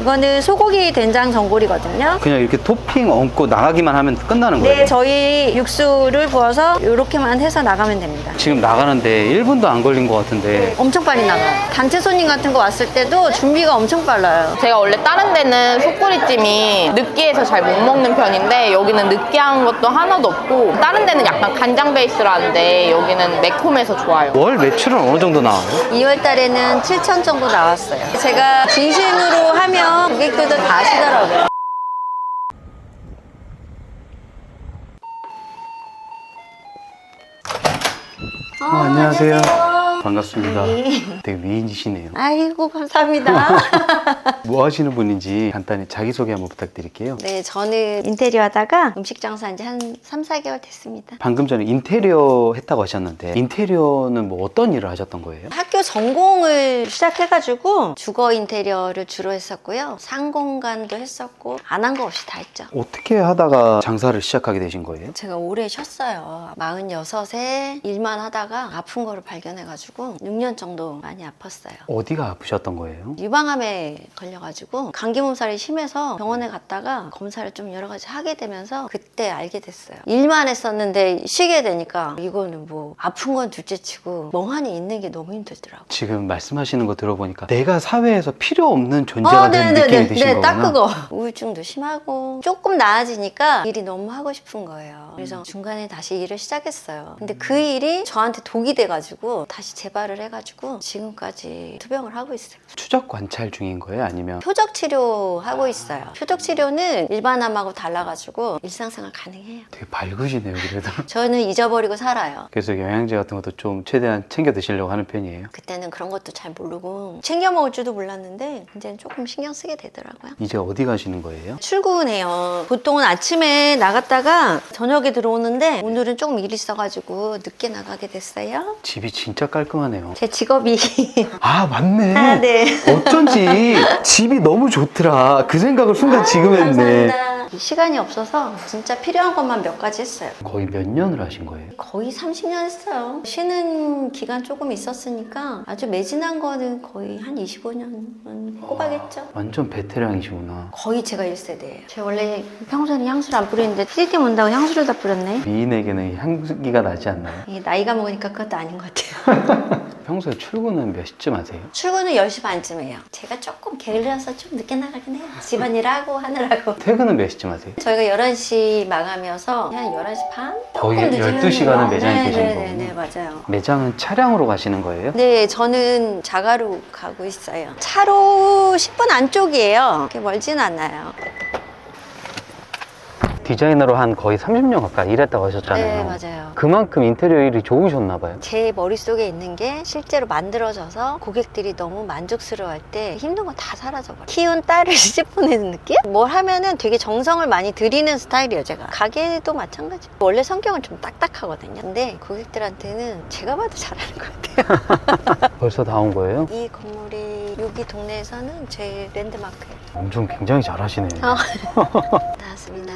이거는 소고기 된장 전골이거든요. 그냥 이렇게 토핑 얹고 나가기만 하면 끝나는 거예요? 네, 저희 육수를 부어서 이렇게만 해서 나가면 됩니다. 지금 나가는데 1분도 안 걸린 것 같은데 엄청 빨리 나가요. 단체 손님 같은 거 왔을 때도 준비가 엄청 빨라요. 제가 원래 다른 데는 속꼬리찜이 느끼해서 잘 못 먹는 편인데 여기는 느끼한 것도 하나도 없고 다른 데는 약간 간장 베이스라는데 여기는 매콤해서 좋아요. 월 매출은 어느 정도 나와요? 2월 달에는 7천 정도 나왔어요. 제가 진심으로 하면 고객들도 다 아시더라고요. 어, 아, 안녕하세요. 반갑습니다. 되게 미인이시네요. 아이고, 감사합니다. 뭐 하시는 분인지 간단히 자기소개 한번 부탁드릴게요. 네, 저는 인테리어 하다가 음식 장사한 지 한 3, 4개월 됐습니다. 방금 전에 인테리어 했다고 하셨는데 인테리어는 뭐 어떤 일을 하셨던 거예요? 학교 전공을 시작해가지고 주거 인테리어를 주로 했었고요. 상공간도 했었고, 안 한 거 없이 다 했죠. 어떻게 하다가 장사를 시작하게 되신 거예요? 제가 오래 쉬었어요. 46에 일만 하다가 아픈 거를 발견해가지고 6년 정도 많이 아팠어요. 어디가 아프셨던 거예요? 유방암에 걸려가지고 감기 몸살이 심해서 병원에 갔다가 검사를 좀 여러 가지 하게 되면서 그때 알게 됐어요. 일만 했었는데 쉬게 되니까 이거는 뭐 아픈 건 둘째치고 멍하니 있는 게 너무 힘들더라고. 지금 말씀하시는 거 들어보니까 내가 사회에서 필요 없는 존재가 된 네네네. 느낌이 드신 네, 딱 거구나. 그거. 우울증도 심하고 조금 나아지니까 일이 너무 하고 싶은 거예요. 그래서 중간에 다시 일을 시작했어요. 근데 그 일이 저한테 독이 돼가지고 다시 재발을 해가지고 지금까지 투병을 하고 있어요. 추적 관찰 중인 거예요? 아니면 표적 치료 하고 있어요. 표적 치료는 일반 암하고 달라가지고 일상생활 가능해요. 되게 밝으시네요, 그래도. 저는 잊어버리고 살아요. 그래서 영양제 같은 것도 좀 최대한 챙겨 드시려고 하는 편이에요. 그때는 그런 것도 잘 모르고 챙겨 먹을 줄도 몰랐는데 이제는 조금 신경 쓰게 되더라고요. 이제 어디 가시는 거예요? 출근해요. 보통은 아침에 나갔다가 저녁에 들어오는데 오늘은 조금 일 있어가지고 늦게 나가게 됐어요. 집이 진짜 깔끔하네요. 제 직업이 아, 맞네. 아, 네. 어쩐지 집이 너무 좋더라. 그 생각을 순간 지금 했네. 감사합니다. 시간이 없어서 진짜 필요한 것만 몇 가지 했어요. 거의 몇 년을 하신 거예요? 거의 30년 했어요. 쉬는 기간 조금 있었으니까 아주 매진한 거는 거의 한 25년은 꼽아겠죠. 완전 베테랑이시구나. 거의 제가 1세대예요. 제가 원래 평소에는 향수를 안 뿌리는데 피디팀 온다고 향수를 다 뿌렸네. 미인에게는 향기가 나지 않나요? 이게 나이가 먹으니까 그것도 아닌 것 같아요. 평소에 출근은 몇 시쯤 하세요? 출근은 10시 반쯤 해요. 제가 조금 게을러서 좀 늦게 나가긴 해요. 집안일 하고 하느라고. 퇴근은 몇 시쯤 하세요? 저희가 11시 마감이어서 한 11시 반? 거의 조금 늦으면 12 시간은 돼요. 매장에 네, 계신 네, 거구나. 네, 네, 맞아요. 매장은 차량으로 가시는 거예요? 네, 저는 자가로 가고 있어요. 차로 10분 안쪽이에요. 그렇게 멀진 않아요. 디자이너로 한 거의 30년 가까이 일했다고 하셨잖아요. 네, 맞아요. 그만큼 인테리어 일이 좋으셨나 봐요. 제 머릿속에 있는 게 실제로 만들어져서 고객들이 너무 만족스러워할 때 힘든 거다 사라져버려요. 키운 딸을 시집 보내는 느낌? 뭘 하면은 되게 정성을 많이 들이는 스타일이에요, 제가. 가게도 마찬가지. 원래 성격은 좀 딱딱하거든요. 근데 고객들한테는 제가 봐도 잘하는 것 같아요. 벌써 다 온 거예요? 이 건물이 여기 동네에서는 제일 랜드마크예요. 엄청 굉장히 잘하시네요. 어. 나왔습니다.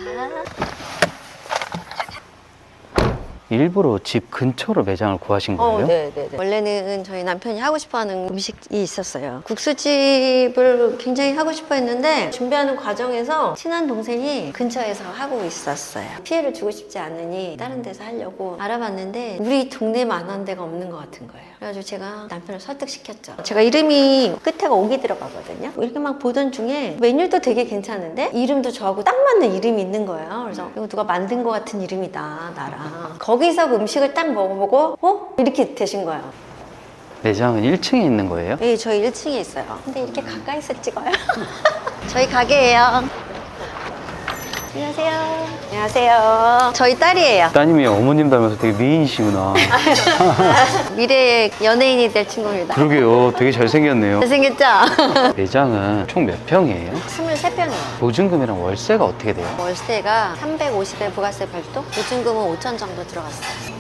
일부러 집 근처로 매장을 구하신 거예요? 어, 네, 네, 네. 원래는 저희 남편이 하고 싶어하는 음식이 있었어요. 국수집을 굉장히 하고 싶어했는데 준비하는 과정에서 친한 동생이 근처에서 하고 있었어요. 피해를 주고 싶지 않으니 다른 데서 하려고 알아봤는데 우리 동네만 한 데가 없는 것 같은 거예요. 그래가지고 제가 남편을 설득시켰죠. 제가 이름이 끝에가 옥이 들어가거든요. 이렇게 막 보던 중에 메뉴도 되게 괜찮은데 이름도 저하고 딱 맞는 이름이 있는 거예요. 그래서 이거 누가 만든 것 같은 이름이다 나랑. 거기서 그 음식을 딱 먹어보고 어? 이렇게 되신 거예요. 매장은 1층에 있는 거예요? 네, 저희 1층에 있어요. 근데 이렇게 가까이서 찍어요. 저희 가게예요. 안녕하세요. 안녕하세요. 저희 딸이에요. 따님이 어머님 닮아서 되게 미인이시구나. 미래의 연예인이 될 친구입니다. 그러게요. 되게 잘생겼네요. 잘생겼죠? 매장은 총 몇 평이에요? 23평이에요. 보증금이랑 월세가 어떻게 돼요? 월세가 350에 부가세 별도, 보증금은 5천 정도 들어갔어요.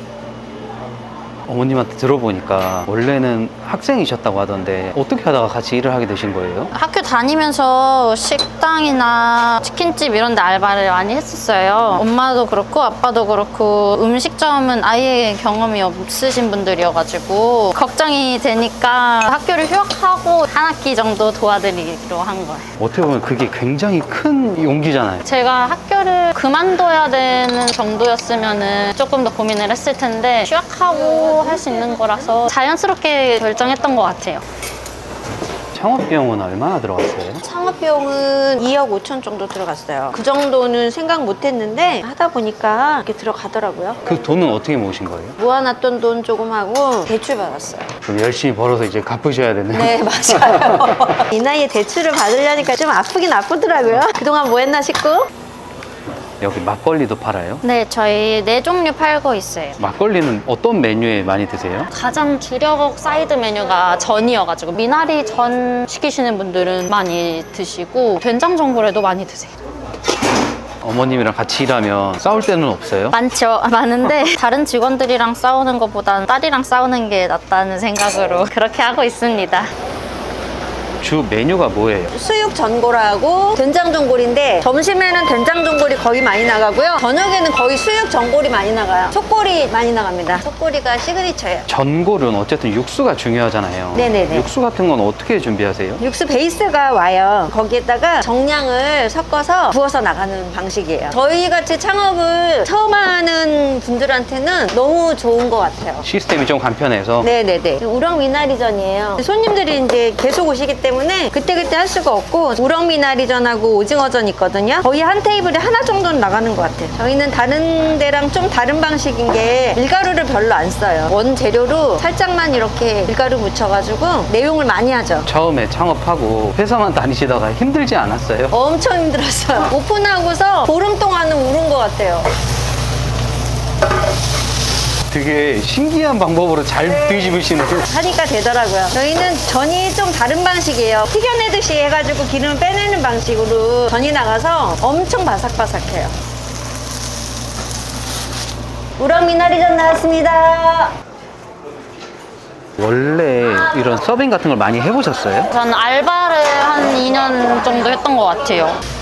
어머님한테 들어보니까 원래는 학생이셨다고 하던데 어떻게 하다가 같이 일을 하게 되신 거예요? 학교 다니면서 식당이나 치킨집 이런 데 알바를 많이 했었어요. 엄마도 그렇고 아빠도 그렇고 음식점은 아예 경험이 없으신 분들이어가지고 걱정이 되니까 학교를 휴학하고 한 학기 정도 도와드리기로 한 거예요. 어떻게 보면 그게 굉장히 큰 용기잖아요. 제가 학교를 그만둬야 되는 정도였으면 조금 더 고민을 했을 텐데 휴학하고 할 수 있는 거라서 자연스럽게 결정했던 것 같아요. 창업 비용은 얼마나 들어갔어요? 창업 비용은 2억 5천 정도 들어갔어요. 그 정도는 생각 못 했는데 하다 보니까 이렇게 들어가더라고요. 그 돈은 어떻게 모으신 거예요? 모아놨던 돈 조금 하고 대출 받았어요. 그럼 열심히 벌어서 이제 갚으셔야 되네요. 네, 맞아요. 이 나이에 대출을 받으려니까 좀 아프긴 아프더라고요. 그동안 뭐 했나 싶고. 여기 막걸리도 팔아요? 네, 저희 네 종류 팔고 있어요. 막걸리는 어떤 메뉴에 많이 드세요? 가장 주력 사이드 메뉴가 전이어가지고 미나리 전 시키시는 분들은 많이 드시고 된장 전골에도 많이 드세요. 어머님이랑 같이 일하면 싸울 때는 없어요? 많죠. 많은데 다른 직원들이랑 싸우는 것보다는 딸이랑 싸우는 게 낫다는 생각으로 그렇게 하고 있습니다. 주 메뉴가 뭐예요? 수육 전골하고 된장 전골인데 점심에는 된장 전골이 거의 많이 나가고요. 저녁에는 거의 수육 전골이 많이 나가요. 속골이 많이 나갑니다. 속골이가 시그니처예요. 전골은 어쨌든 육수가 중요하잖아요. 네네네. 육수 같은 건 어떻게 준비하세요? 육수 베이스가 와요. 거기에다가 정량을 섞어서 부어서 나가는 방식이에요. 저희 같이 창업을 처음 하는 분들한테는 너무 좋은 것 같아요. 시스템이 좀 간편해서 네네네. 우렁 미나리전이에요. 손님들이 이제 계속 오시기 때문에 그때그때 할 수가 없고 우렁 미나리전하고 오징어전 있거든요. 거의 한 테이블에 하나 정도는 나가는 것 같아요. 저희는 다른 데랑 좀 다른 방식인 게 밀가루를 별로 안 써요. 원 재료로 살짝만 이렇게 밀가루 묻혀가지고 내용을 많이 하죠. 처음에 창업하고 회사만 다니시다가 힘들지 않았어요? 엄청 힘들었어요. 오픈하고서 보름 동안은 울은 것 같아요. 되게 신기한 방법으로 잘 뒤집으시는 하니까 되더라고요. 저희는 전이 좀 다른 방식이에요. 튀겨내듯이 해가지고 기름을 빼내는 방식으로 전이 나가서 엄청 바삭바삭해요. 우렁 미나리전 나왔습니다. 원래 이런 서빙 같은 걸 많이 해보셨어요? 저는 알바를 한 2년 정도 했던 것 같아요.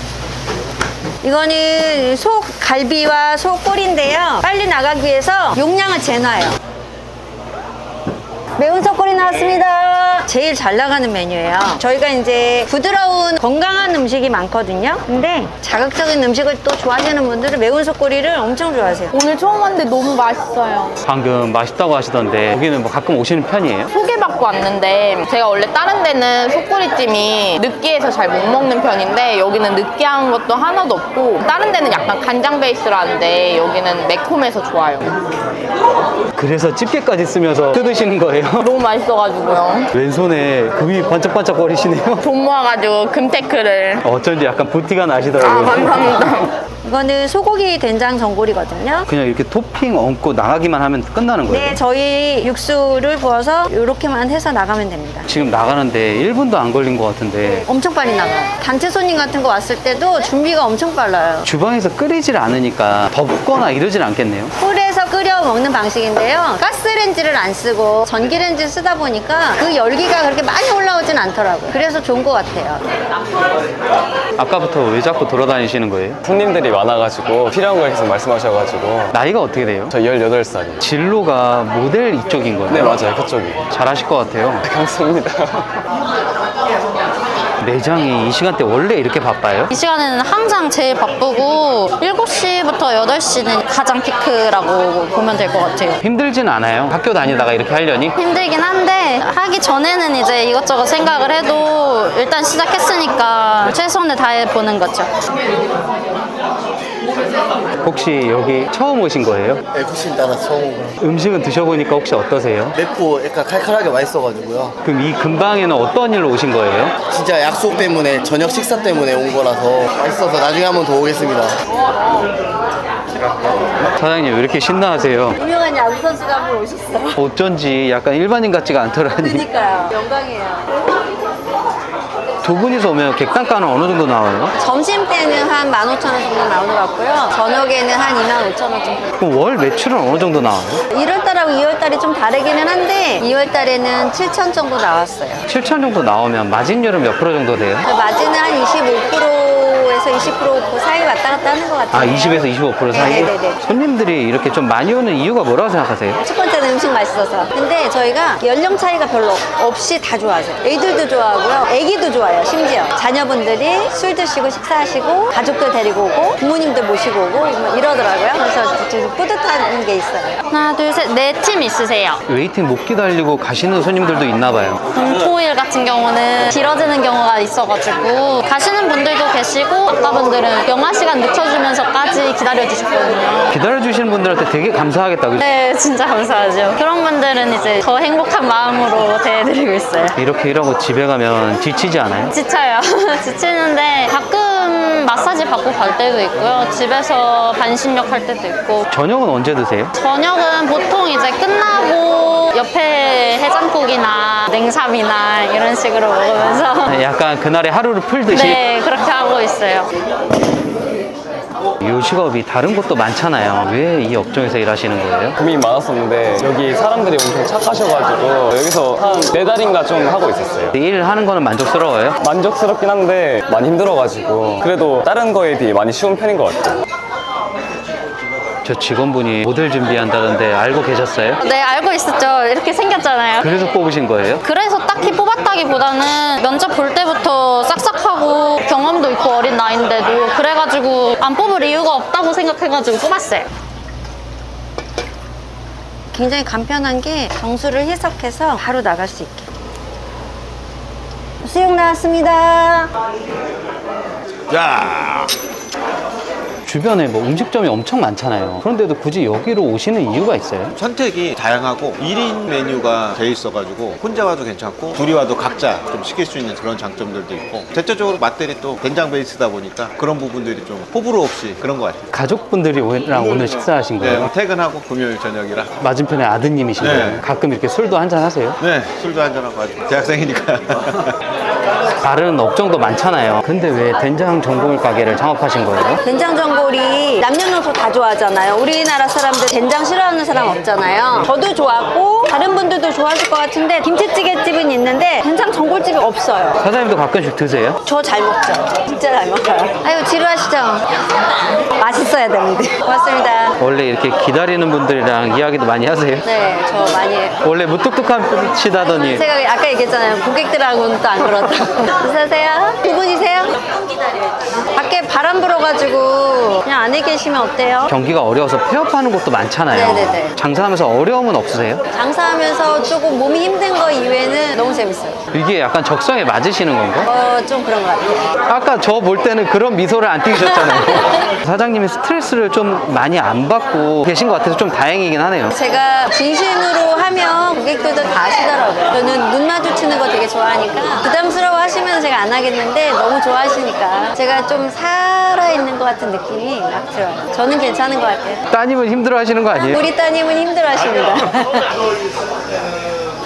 이거는 속 갈비와 속 꼬리인데요. 빨리 나가기 위해서 용량을 재놔요. 매운 속꼬리 나왔습니다. 제일 잘 나가는 메뉴예요. 저희가 이제 부드러운 건강한 음식이 많거든요. 근데 자극적인 음식을 또 좋아하시는 분들은 매운 속꼬리를 엄청 좋아하세요. 오늘 처음 왔는데 너무 맛있어요. 방금 맛있다고 하시던데 여기는 뭐 가끔 오시는 편이에요? 소개받고 왔는데 제가 원래 다른 데는 속꼬리찜이 느끼해서 잘 못 먹는 편인데 여기는 느끼한 것도 하나도 없고 다른 데는 약간 간장 베이스라는데 여기는 매콤해서 좋아요. 그래서 집게까지 쓰면서 뜯으시는 거예요? 너무 맛있어가지고요. 왼손에 금이 반짝반짝 거리시네요. 돈 모아가지고 금테크를. 어쩐지 약간 부티가 아 나시더라고요. 감사합니다. 이거는 소고기 된장 전골이거든요. 그냥 이렇게 토핑 얹고 나가기만 하면 끝나는 거예요? 네, 저희 육수를 부어서 이렇게만 해서 나가면 됩니다. 지금 나가는데 1분도 안 걸린 것 같은데 엄청 빨리 나가요. 단체 손님 같은 거 왔을 때도 준비가 엄청 빨라요. 주방에서 끓이질 않으니까 덥거나 이러질 않겠네요? 꿀에 서 끓여 먹는 방식인데요. 가스렌지를 안 쓰고 전기렌지 쓰다 보니까 그 열기가 그렇게 많이 올라오진 않더라고요. 그래서 좋은 것 같아요. 아까부터 왜 자꾸 돌아다니시는 거예요? 손님들이 많아가지고 필요한 거 계속 말씀하셔가지고 나이가 어떻게 돼요? 저 18살이에요 진로가 모델 이쪽인 거예요? 네 맞아요 그쪽이 잘하실 것 같아요. 감사합니다 매장이 이 시간대 원래 이렇게 바빠요? 이 시간에는 항상 제일 바쁘고 7시부터 8시는 가장 피크라고 보면 될 것 같아요. 힘들진 않아요? 학교 다니다가 이렇게 하려니? 힘들긴 한데 하기 전에는 이제 이것저것 생각을 해도 일단 시작했으니까 최선을 다해 보는 거죠. 혹시 여기 처음 오신 거예요? 네, 쿠신 따라 처음 오고 음식은 드셔보니까 혹시 어떠세요? 맵고 약간 칼칼하게 맛있어가지고요 그럼 이 근방에는 어떤 일로 오신 거예요? 진짜 약속 때문에 저녁 식사 때문에 온 거라서 맛있어서 나중에 한번 더 오겠습니다 사장님 왜 이렇게 신나하세요? 유명한 야구 선수가 한분 오셨어요. 어쩐지 약간 일반인 같지가 않더라니 그러니까요. 영광이에요. 두 분이서 오면 객단가는 어느 정도 나와요? 점심 때는 한 15,000원 정도 나오는 것 같고요. 저녁에는 한 25,000원 정도. 그럼 월 매출은 어느 정도 나와요? 1월달하고 2월달이 좀 다르기는 한데 2월달에는 7천 정도 나왔어요. 7천 정도 나오면 마진율은 몇 프로 정도 돼요? 마진은 한 25%에서 20%그 사이 왔다 갔다 하는 것 같아요. 아, 20에서 25% 사이? 네네네. 손님들이 이렇게 좀 많이 오는 이유가 뭐라고 생각하세요? 첫 번째는 음식 맛있어서. 근데 저희가 연령 차이가 별로 없이 다 좋아하세요. 애들도 좋아하고요. 애기도 좋아해요, 심지어. 자녀분들이 술 드시고 식사하시고 가족들 데리고 오고 부모님들 모시고 오고 뭐 이러더라고요. 그래서 좀 뿌듯한 게 있어요. 하나, 둘, 셋, 네 팀 있으세요. 웨이팅 못 기다리고 가시는 손님들도 있나 봐요. 금토일 같은 경우는 길어지는 경우가 있어가지고 가시는 분들도 계시고 아까분들은 영화 시간 늦춰주면서까지 기다려주셨거든요. 기다려주시는 분들한테 되게 감사하겠다. 그죠? 네, 진짜 감사하죠. 그런 분들은 이제 더 행복한 마음으로 대해드리고 있어요. 이렇게 일하고 집에 가면 지치지 않아요? 지쳐요. 지치는데 가끔 마사지 받고 갈 때도 있고요. 집에서 반신욕 할 때도 있고. 저녁은 언제 드세요? 저녁은 보통 이제 끝나고 옆에 해장국이나 냉삼이나 이런 식으로 먹으면서 약간 그날의 하루를 풀듯이 네, 그렇게 하고 있어요. 이 직업이 다른 곳도 많잖아요. 왜 이 업종에서 일하시는 거예요? 고민이 많았었는데 여기 사람들이 엄청 착하셔가지고 여기서 한 네 달인가 좀 하고 있었어요. 일하는 거는 만족스러워요? 만족스럽긴 한데 많이 힘들어가지고 그래도 다른 거에 비해 많이 쉬운 편인 것 같아요. 저 직원분이 모델 준비한다던데 알고 계셨어요? 네, 알고 있었죠. 이렇게 생겼잖아요. 그래서 뽑으신 거예요? 그래서 딱히 뽑았다기보다는 면접 볼 때부터 싹싹하고 경험도 있고 어린 나이인데도 그래가지고 안 뽑을 이유가 없다고 생각해가지고 뽑았어요. 굉장히 간편한 게 정수를 희석해서 바로 나갈 수 있게. 수육 나왔습니다. 야 주변에 뭐 음식점이 엄청 많잖아요. 그런데도 굳이 여기로 오시는 이유가 있어요? 선택이 다양하고 1인 메뉴가 돼 있어가지고 혼자 와도 괜찮고 둘이 와도 각자 좀 시킬 수 있는 그런 장점들도 있고 대체적으로 맛들이 또 된장 베이스다 보니까 그런 부분들이 좀 호불호 없이 그런 것 같아요. 가족분들이랑 오늘 식사하신 네, 거예요? 퇴근하고 금요일 저녁이라 맞은편에 아드님이신 네. 가끔 이렇게 술도 한잔 하세요? 네 술도 한잔하고 아주 대학생이니까 다른 업종도 많잖아요. 근데 왜 된장 전골 가게를 창업하신 거예요? 된장 전골이 남녀노소 다 좋아하잖아요. 우리나라 사람들 된장 싫어하는 사람 없잖아요. 저도 좋아하고 다른 분들도 좋아하실 것 같은데 김치찌개집은 있는데 된장 전골집이 없어요. 사장님도 가끔씩 드세요? 저 잘 먹죠. 진짜 잘 먹어요. 아유 지루하시죠? 맛있어야 되는데. 고맙습니다. 원래 이렇게 기다리는 분들이랑 이야기도 많이 하세요? 네, 저 많이 해요. 원래 무뚝뚝하시다더니 제가 아까 얘기했잖아요. 고객들하고는 또 안 그렇다. 어서오세요. 두 분이세요? 밖에 바람 불어가지고 그냥 안에 계시면 어때요? 경기가 어려워서 폐업하는 곳도 많잖아요. 네네네. 장사하면서 어려움은 없으세요? 장 사하면서 조금 몸이 힘든 거 이외에는 너무 재밌어요. 이게 약간 적성에 맞으시는 건가? 어, 좀 그런 것 같아요. 아까 저 볼 때는 그런 미소를 안 띄우셨잖아요. 사장님이 스트레스를 좀 많이 안 받고 계신 것 같아서 좀 다행이긴 하네요. 제가 진심으로 하면 고객들도 다 아시더라고요. 저는 눈 마주치는 거 되게 좋아하니까 부담스러워 하시면 제가 안 하겠는데 너무 좋아하시니까 제가 좀 살아있는 것 같은 느낌이 막 들어요. 저는 괜찮은 것 같아요. 따님은 힘들어 하시는 거 아니에요? 우리 따님은 힘들어 하십니다. Yeah.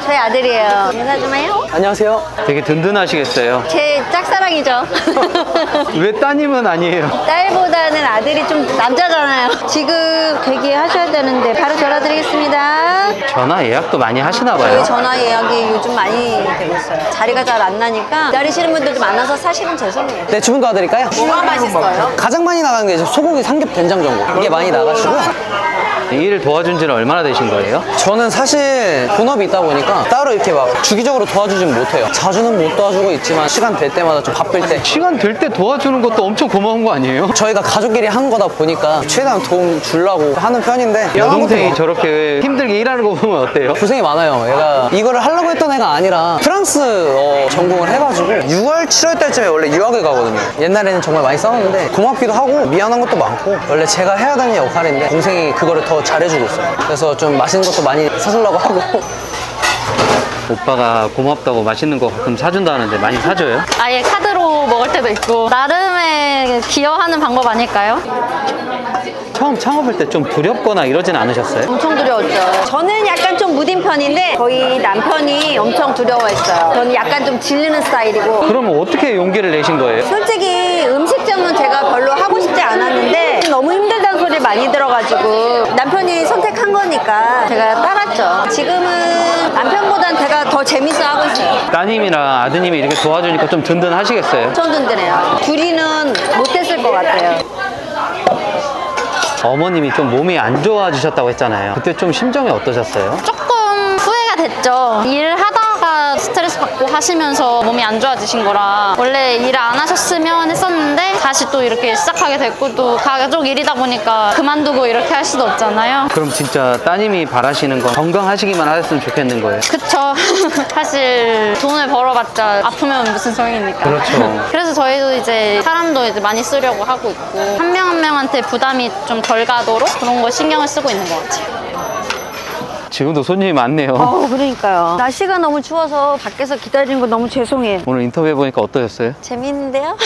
저희 아들이에요. 인사 좀 해요. 안녕하세요. 되게 든든하시겠어요. 제 짝사랑이죠. 왜 따님은 아니에요? 딸보다는 아들이 좀 남자잖아요. 지금 대기하셔야 되는데 바로 전화 드리겠습니다. 전화 예약도 많이 하시나 저희 봐요. 전화 예약이 요즘 많이 되고 있어요. 자리가 잘 안 나니까 기다리시는 분들도 많아서 사실은 죄송해요. 네, 주문 도와드릴까요? 뭐가 맛있어요? 가장 많이 나가는 게 이제 소고기 삼겹 된장 전골. 이게 많이 나가시고요. 일 도와준 지는 얼마나 되신 거예요? 저는 사실 본업이 있다 보니까 따로 이렇게 막 주기적으로 도와주진 못해요. 자주는 못 도와주고 있지만 시간 될 때마다 좀 바쁠 때 시간 될 때 도와주는 것도 엄청 고마운 거 아니에요? 저희가 가족끼리 하는 거다 보니까 최대한 도움 주려고 하는 편인데 여동생이 저렇게 힘들게 일하는 거 보면 어때요? 고생이 많아요. 얘가 이거를 하려고 했던 애가 아니라 프랑스 어 전공을 해가지고 6월, 7월 때쯤에 원래 유학을 가거든요. 옛날에는 정말 많이 싸웠는데 고맙기도 하고 미안한 것도 많고 원래 제가 해야 되는 역할인데 동생이 그거를 더 잘해주고 있어요. 그래서 좀 맛있는 것도 많이 사주려고 하고 오빠가 고맙다고 맛있는 거 가끔 사준다는데 많이 사줘요? 아예 카드로 먹을 때도 있고 나름의 기여하는 방법 아닐까요? 처음 창업할 때 좀 두렵거나 이러진 않으셨어요? 엄청 두려웠죠. 저는 약간 좀 무딘 편인데 저희 남편이 엄청 두려워했어요. 저는 약간 좀 질리는 스타일이고 그러면 어떻게 용기를 내신 거예요? 솔직히 음식점은 제가 별로 하고 싶지 않았는데 너무 소리 많이 들어가지고 남편이 선택한 거니까 제가 따랐죠. 지금은 남편보단 제가 더 재밌어 하고 있어요. 따님이랑 아드님이 이렇게 도와주니까 좀 든든하시겠어요? 엄청 든든해요. 둘이는 못했을 것 같아요. 어머님이 좀 몸이 안 좋아지셨다고 했잖아요. 그때 좀 심정이 어떠셨어요? 조금 후회가 됐죠. 일을 하다가 스트레스 받고 하시면서 몸이 안 좋아지신 거라 원래 일을 안 하셨으면 했었는데 다시 또 이렇게 시작하게 됐고 또 가족 일이다 보니까 그만두고 이렇게 할 수도 없잖아요. 그럼 진짜 따님이 바라시는 건 건강하시기만 하셨으면 좋겠는 거예요. 그쵸. 사실 돈을 벌어봤자 아프면 무슨 소용입니까? 그렇죠. 그래서 저희도 이제 사람도 이제 많이 쓰려고 하고 있고 한 명 한 명한테 부담이 좀 덜 가도록 그런 거 신경을 쓰고 있는 것 같아요. 지금도 손님이 많네요. 어, 그러니까요. 날씨가 너무 추워서 밖에서 기다리는 거 너무 죄송해요. 오늘 인터뷰 해보니까 어떠셨어요? 재밌는데요?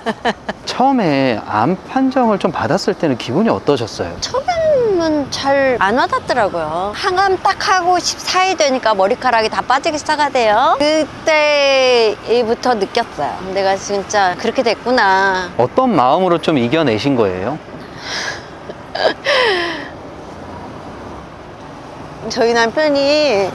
처음에 암 판정을 좀 받았을 때는 기분이 어떠셨어요? 처음에는 잘 안 와닿더라고요. 항암 딱 하고 14일 되니까 머리카락이 다 빠지기 시작하대요. 그때부터 느꼈어요. 내가 진짜 그렇게 됐구나. 어떤 마음으로 좀 이겨내신 거예요? 저희 남편이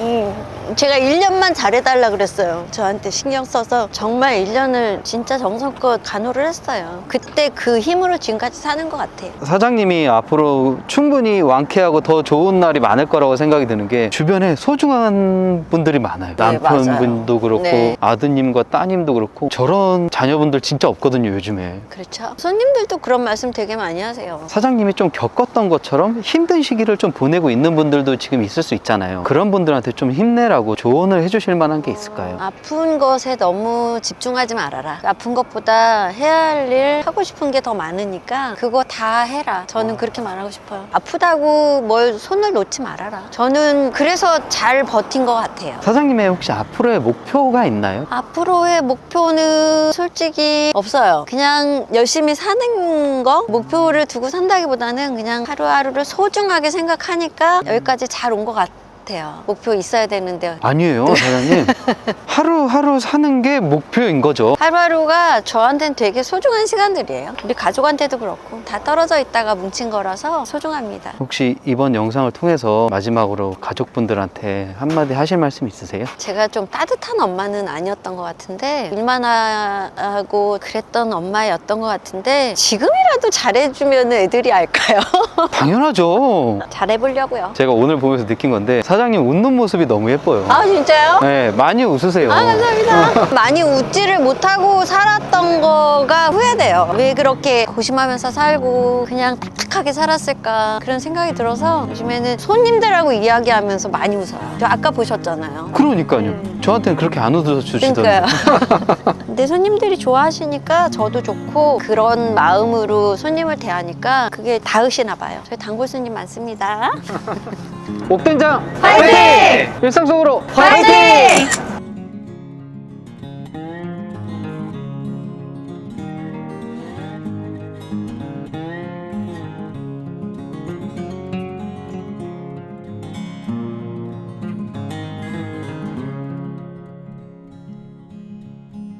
음, 제가 1년만 잘해달라 그랬어요. 저한테 신경 써서 정말 1년을 진짜 정성껏 간호를 했어요. 그때 그 힘으로 지금까지 사는 것 같아요. 사장님이 앞으로 충분히 완쾌하고 더 좋은 날이 많을 거라고 생각이 드는 게 주변에 소중한 분들이 많아요. 네, 남편분도 맞아요. 그렇고 네. 아드님과 따님도 그렇고 저런 자녀분들 진짜 없거든요, 요즘에. 그렇죠. 손님들도 그런 말씀 되게 많이 하세요. 사장님이 좀 겪었던 것처럼 힘든 시기를 좀 보내고 있는 분들도 지금 있을 수 있잖아요. 그런 분들한테 좀 힘내라 고 조언을 해주실 만한 게 있을까요? 아픈 것에 너무 집중하지 말아라. 아픈 것보다 해야 할 일, 하고 싶은 게 더 많으니까 그거 다 해라. 저는 그렇게 말하고 싶어요. 아프다고 뭘 손을 놓지 말아라. 저는 그래서 잘 버틴 것 같아요. 사장님의 혹시 앞으로의 목표가 있나요? 앞으로의 목표는 솔직히 없어요. 그냥 열심히 사는 거 목표를 두고 산다기보다는 그냥 하루하루를 소중하게 생각하니까 여기까지 잘 온 것 같아요. 목표 있어야 되는데 아니에요, 사장님. 하루하루 사는 게 목표인 거죠. 하루하루가 저한테는 되게 소중한 시간들이에요. 우리 가족한테도 그렇고 다 떨어져 있다가 뭉친 거라서 소중합니다. 혹시 이번 영상을 통해서 마지막으로 가족분들한테 한마디 하실 말씀 있으세요? 제가 좀 따뜻한 엄마는 아니었던 것 같은데 일만 하고 그랬던 엄마였던 것 같은데 지금이라도 잘해주면 애들이 알까요? 당연하죠. 잘해보려고요. 제가 오늘 보면서 느낀 건데 사장님 웃는 모습이 너무 예뻐요. 아 진짜요? 네, 많이 웃으세요. 아 감사합니다. 많이 웃지를 못하고 살았던 거가 후회돼요. 왜 그렇게 고심하면서 살고 그냥 딱딱하게 살았을까 그런 생각이 들어서 요즘에는 손님들하고 이야기하면서 많이 웃어요. 저 아까 보셨잖아요. 그러니까요. 저한테는 그렇게 안 웃어주시던데. 그러니까요. 근데 손님들이 좋아하시니까 저도 좋고 그런 마음으로 손님을 대하니까 그게 닿으시나 봐요. 저희 단골 손님 많습니다. 옥된장 화이팅! 일상 속으로 화이팅!